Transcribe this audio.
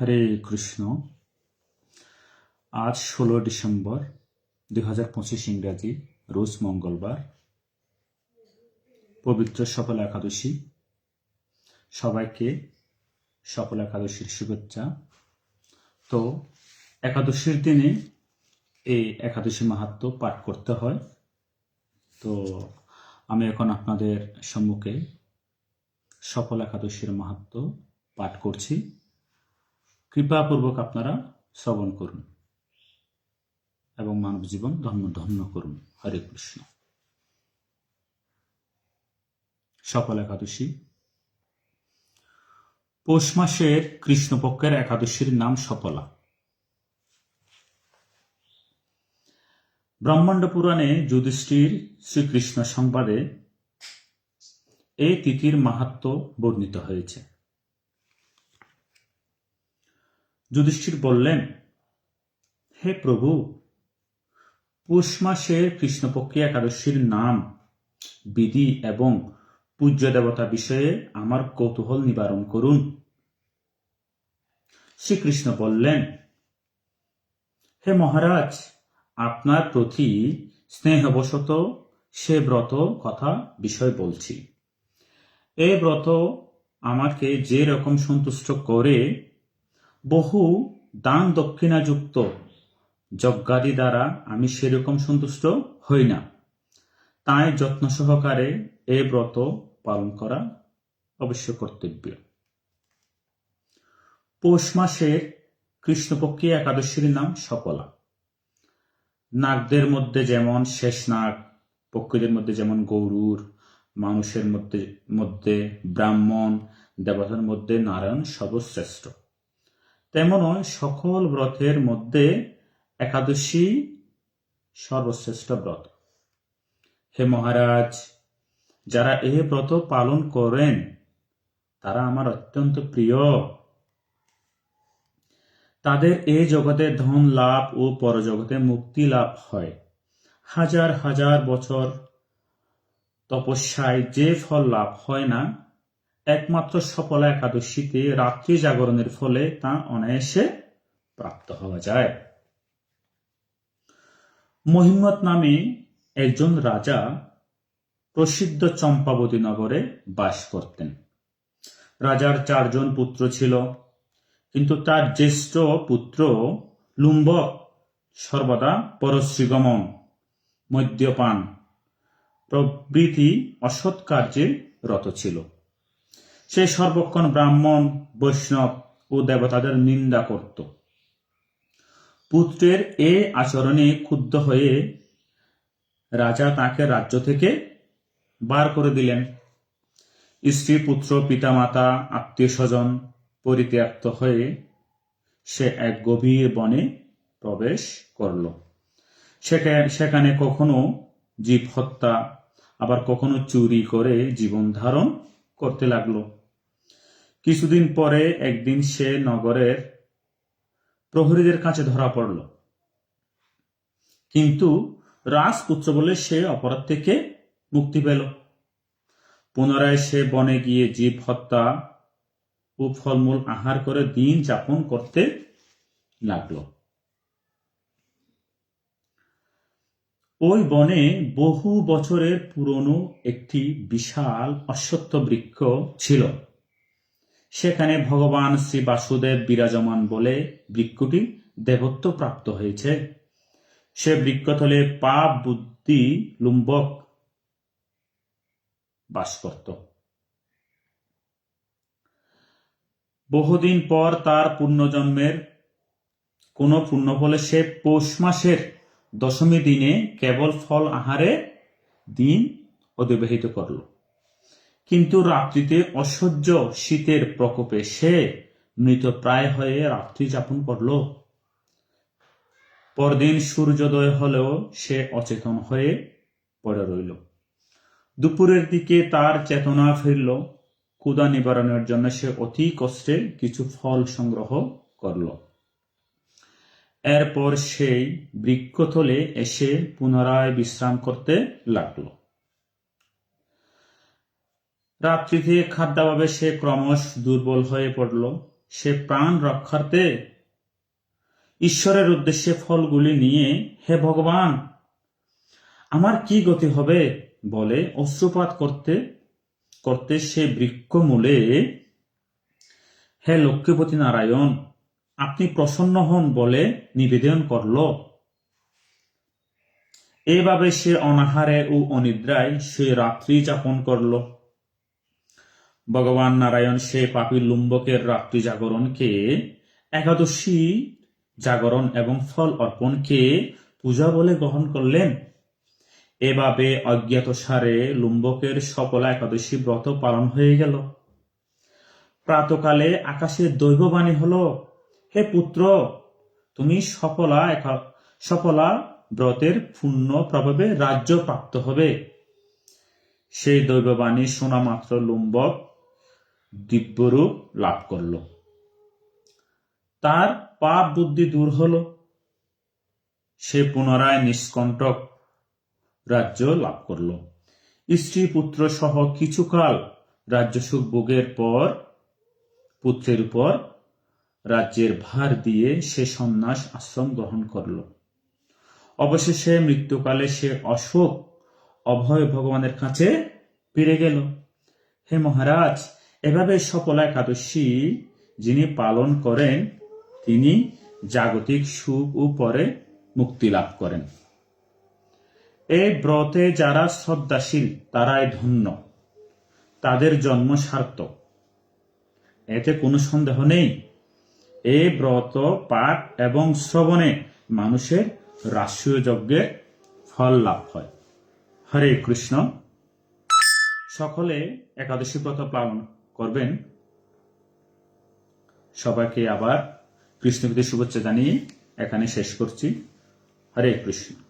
হরে কৃষ্ণ। আজ ষোলো ডিসেম্বর দুই হাজার পঁচিশ ইংরাজি, রোজ মঙ্গলবার। পবিত্র সফল একাদশী। সবাইকে সফল একাদশীর শুভেচ্ছা। তো একাদশীর দিনে এই একাদশী মাহাত্ম পাঠ করতে হয়। তো আমি এখন আপনাদের সম্মুখে সফল একাদশীর মাহাত্ম পাঠ করছি। কৃপাপূর্বক আপনারা শ্রবণ করুন এবং মানব জীবন ধন্য ধন্য করুন। হরে কৃষ্ণ। সফল একাদশী। পৌষ মাসের কৃষ্ণপক্ষের একাদশীর নাম সফলা। ব্রহ্মাণ্ড পুরাণে যুধিষ্ঠির শ্রীকৃষ্ণ সংবাদে এই তিথির মাহাত্ম বর্ণিত হয়েছে। যুধিষ্ঠির বললেন, হে প্রভু, পৌষ মাসের কৃষ্ণপক্ষী একাদশীর নাম, বিধি এবং পূজ্য দেবতা বিষয়ে আমার কৌতূহল নিবারণ করুন। শ্রীকৃষ্ণ বললেন, হে মহারাজ, আপনার প্রতি স্নেহবশত সে ব্রত কথা বিষয় বলছি। এ ব্রত আমাকে যে রকম সন্তুষ্ট করে বহু দান দক্ষিণাযুক্ত যজ্ঞাদি দ্বারা আমি সেরকম সন্তুষ্ট হই না। তাই যত্ন সহকারে এ ব্রত পালন করা অবশ্য কর্তব্য। পৌষ মাসের কৃষ্ণপক্ষী একাদশীর নাম সকলা নাগদের মধ্যে যেমন শেষ নাগ, পক্ষীদের মধ্যে যেমন গৌরুর, মানুষের মধ্যে মধ্যে ব্রাহ্মণ, দেবতার মধ্যে নারায়ণ সর্বশ্রেষ্ঠ। তেমনই সকল ব্রতের মধ্যে একাদশী সর্বশ্রেষ্ঠ ব্রত। হে মহারাজ, যারা এই ব্রত পালন করেন, তারা আমার অত্যন্ত প্রিয়। তাদের এই জগতে ধন লাভ ও পরজগতে মুক্তি লাভ হয়। হাজার হাজার বছর তপস্যায় যে ফল লাভ হয় না একমাত্র সফলা একাদশীতে রাত্রি জাগরণের ফলে তা অনায়াসে প্রাপ্ত হওয়া যায়। মহিম্মত নামে একজন রাজা প্রসিদ্ধ চম্পাবতী নগরে বাস করতেন। রাজার চারজন পুত্র ছিল, কিন্তু তার জ্যেষ্ঠ পুত্র লুম্বক সর্বদা পরশ্রীগমন, মদ্যপান, প্রভৃতি অসৎ কার্যে রত ছিল। সে সর্বক্ষণ ব্রাহ্মণ, বৈষ্ণব ও দেবতাদের নিন্দা করত। পুত্রের এ আচরণে ক্ষুব্ধ হয়ে রাজা তাকে রাজ্য থেকে বার করে দিলেন। স্ত্রী, পুত্র, পিতামাতা, আত্মীয় স্বজন পরিত্যক্ত হয়ে সে এক গভীর বনে প্রবেশ করল। সেখানে কখনো জীব হত্যা, আবার কখনো চুরি করে জীবন ধারণ করতে লাগল। কিছুদিন পরে একদিন সে নগরের প্রহরীদের কাছে ধরা পড়ল। কিন্তু রাজপুত্র বলে সে অপরাধ থেকে মুক্তি পেল। পুনরায় সে বনে গিয়ে জীব হত্যা ও ফলমূল আহার করে দিন যাপন করতে লাগল। ওই বনে বহু বছরের পুরনো একটি বিশাল অশ্বত্থ বৃক্ষ ছিল। সেখানে ভগবান শ্রী বাসুদেব বিরাজমান বলে বৃক্ষটি দেবত্ব প্রাপ্ত হয়েছে। সে বৃক্ষতলে পাপ বুদ্ধি লুম্বক বাস করত। বহুদিন পর তার পুণ্যজন্মের কোন পুণ্য ফলে সে পৌষ মাসের দশমী দিনে কেবল ফল আহারে দিন অতিবাহিত করল। কিন্তু রাত্রিতে অসহ্য শীতের প্রকোপে সে মৃত প্রায় হয়ে রাত্রি যাপন করল। পরদিন সূর্যোদয় হলেও সে অচেতন হয়ে পড়ে রইল। দুপুরের দিকে তার চেতনা ফিরল। ক্ষুদা নিবারণের জন্য সে অতি কষ্টে কিছু ফল সংগ্রহ করল। এরপর সেই বৃক্ষতলে এসে পুনরায় বিশ্রাম করতে লাগল। রাত্রিতে খাদ্যাভাবে সে ক্রমশ দুর্বল হয়ে পড়ল। সে প্রাণ রক্ষার্থে ঈশ্বরের উদ্দেশ্যে ফলগুলি নিয়ে, হে ভগবান, আমার কি গতি হবে? বলে অশ্রুপাত করতে করতে সে বৃক্ষ মূলে হে লক্ষ্মীপতি নারায়ণ আপনি প্রসন্ন হন বলে নিবেদন করল। এভাবে সে অনাহারে ও অনিদ্রায় সে রাত্রি যাপন করল। ভগবান নারায়ণ সে পাপী লুম্বকের রাত্রি জাগরণকে, একাদশী জাগরণ এবং ফল অর্পণকে পূজা বলে গ্রহণ করলেন। এভাবে অজ্ঞাত সারে লুম্বকের সফলা একাদশী ব্রত পালন হয়ে গেল। প্রাতকালে আকাশে দৈববাণী হলো হে পুত্র, তুমি সফলা সফলা ব্রতের পূর্ণ প্রভাবে রাজ্য প্রাপ্ত হবে। সেই দৈববাণী শোনা মাত্র লুম্বক দিব্যরূপ লাভ করল। তার পাপ বুদ্ধি দূর হল। সে পুনরায় নিষ্কণ্টক রাজ্য লাভ করল। স্ত্রী পুত্র সহ কিছুকাল রাজ্য সুখ ভোগের পর পুত্রের উপর রাজ্যের ভার দিয়ে সে সন্ন্যাস আশ্রম গ্রহণ করল। অবশেষে মৃত্যুকালে সে অশোক অভয় ভগবানের কাছে ফিরে গেল। হে মহারাজ, এভাবে সফলা একাদশী যিনি পালন করেন, তিনি জাগতিক সুখ ও পরে মুক্তি লাভ করেন। এই ব্রতে যারা শ্রদ্ধাশীল, তারাই ধন্য। তাদের জন্ম সার্থক। এতে কোনো সন্দেহ নেই এই ব্রত, পাঠ এবং শ্রবণে মানুষের রাষ্ট্রীয় যজ্ঞে ফল লাভ হয়। হরে কৃষ্ণ। সকলে একাদশী ব্রত পালন করবেন। সবাইকে আবার কৃষ্ণবিদের শুভেচ্ছা জানিয়ে এখানে শেষ করছি। হরে কৃষ্ণ।